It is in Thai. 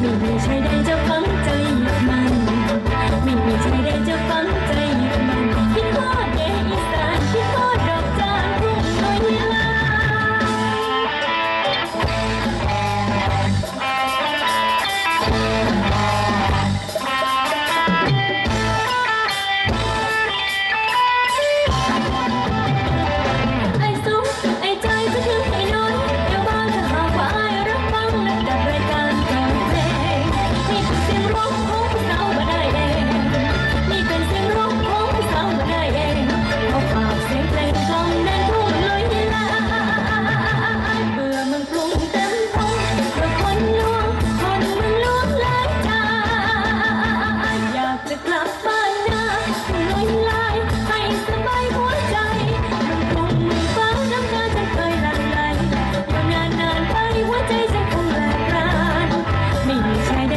ไม่มีใครได้จะฟังใจมัน ไม่มีใครได้จะฟังใจ